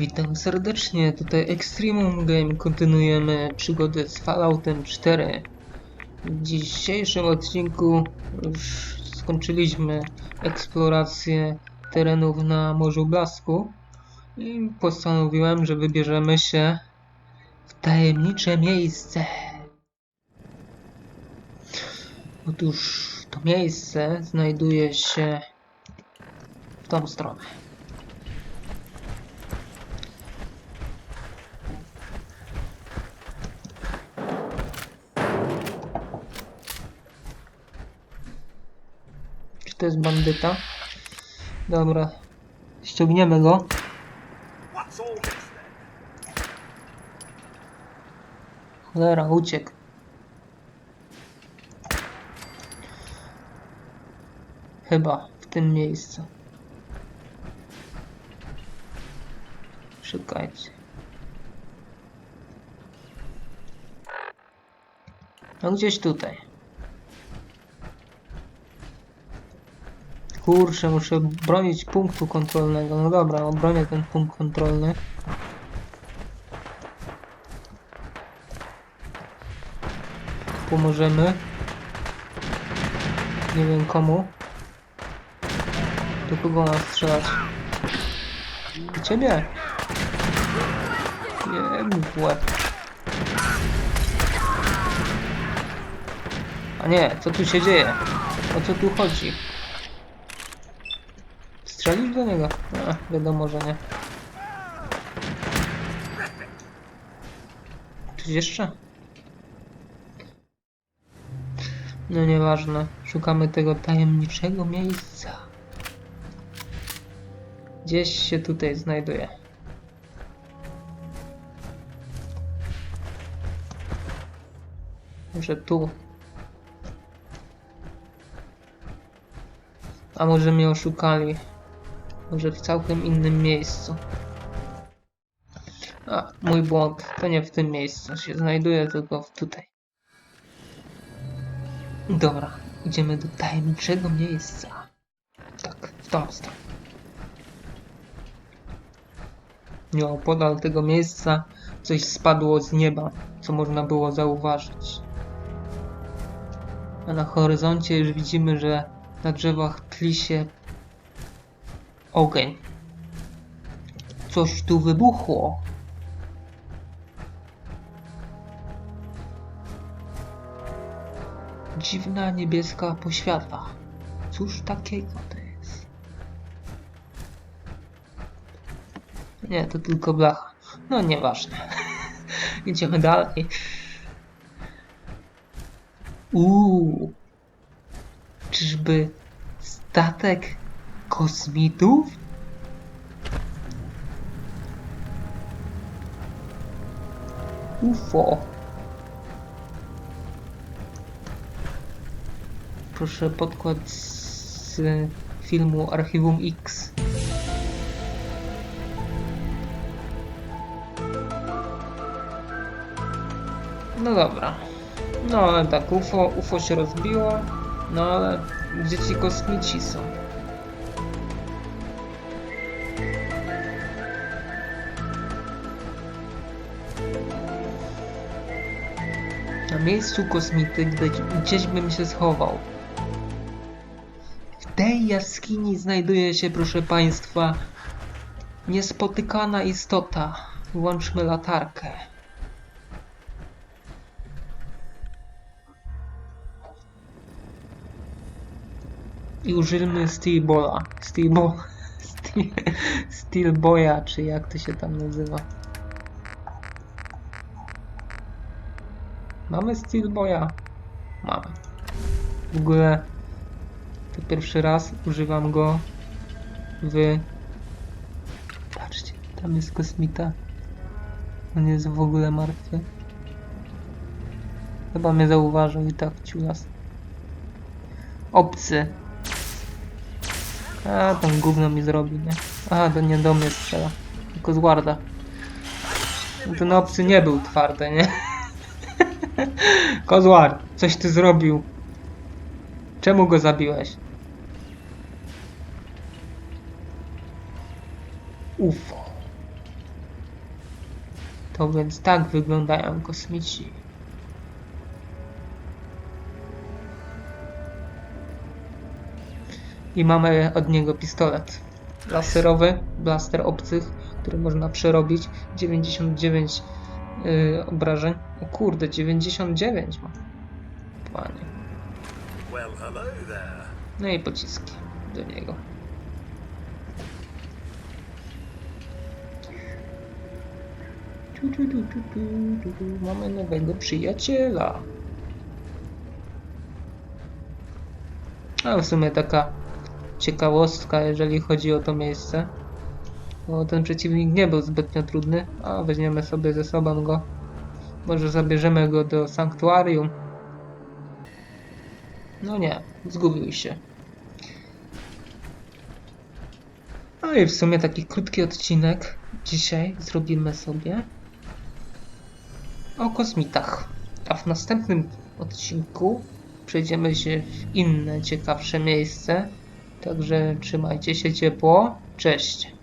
Witam serdecznie, tutaj Extremum Game. Kontynuujemy przygody z Falloutem 4. W dzisiejszym odcinku już skończyliśmy eksplorację terenów na Morzu Blasku i postanowiłem, że wybierzemy się w tajemnicze miejsce. Otóż to miejsce znajduje się w tą stronę. To jest bandyta? Dobra. Ściągniemy go. Cholera, uciekł. Chyba w tym miejscu. Szukajcie. No gdzieś tutaj. Kurczę, muszę bronić punktu kontrolnego. No dobra, obronię ten punkt kontrolny. Pomożemy. Nie wiem komu. Do kogo mam strzelać? Do ciebie? Mi w łeb. A nie, co tu się dzieje? O co tu chodzi? Strzelisz do niego? A, wiadomo, że nie. Coś jeszcze? No nieważne. Szukamy tego tajemniczego miejsca. Gdzieś się tutaj znajduje. Może tu. A może mnie oszukali. Może w całkiem innym miejscu. A, mój błąd. To nie w tym miejscu się znajduje, tylko tutaj. Dobra, idziemy do tajemniczego miejsca. Tak, w tą stronę. Nieopodal tego miejsca coś spadło z nieba, co można było zauważyć. A na horyzoncie już widzimy, że na drzewach tli się ogień. Coś tu wybuchło. Dziwna niebieska poświata. Cóż takiego to jest? Nie, to tylko blacha. No nieważne. Idziemy dalej. Uuu. Czyżby statek kosmitów? UFO. Proszę podkład z filmu Archiwum X. No dobra. No ale tak, UFO, UFO się rozbiło. No ale gdzie ci kosmici są? Na miejscu kosmity gdzieś, bym się schował. W tej jaskini znajduje się, proszę Państwa, niespotykana istota. Włączmy latarkę. I użyjmy Steelbola. Steelbo... Steel... Steelboya, czy jak to się tam nazywa. Mamy Steelboya? Mamy. W ogóle to pierwszy raz używam go w... Patrzcie, tam jest kosmita. On jest w ogóle martwy. Chyba mnie zauważył i tak ciulas. Obcy. A, tam gówno mi zrobi, nie? A, to nie do mnie strzela. Tylko z Warda. Ten obcy nie był twardy, nie? Kozłar, coś ty zrobił. Czemu go zabiłeś? UFO. To więc tak wyglądają kosmici. I mamy od niego pistolet laserowy, blaster obcych, który można przerobić. 99 yy, obrażeń. O kurde, 99 ma. Panie. No i pociski do niego. Tu, tu, tu, tu, tu, tu, tu. Mamy nowego przyjaciela. A w sumie taka ciekawostka, jeżeli chodzi o to miejsce. Bo ten przeciwnik nie był zbytnio trudny. A weźmiemy sobie ze sobą go. Może zabierzemy go do sanktuarium. No nie, zgubił się. No i w sumie taki krótki odcinek dzisiaj zrobimy sobie o kosmitach. A w następnym odcinku przejdziemy się w inne ciekawsze miejsce. Także trzymajcie się ciepło. Cześć.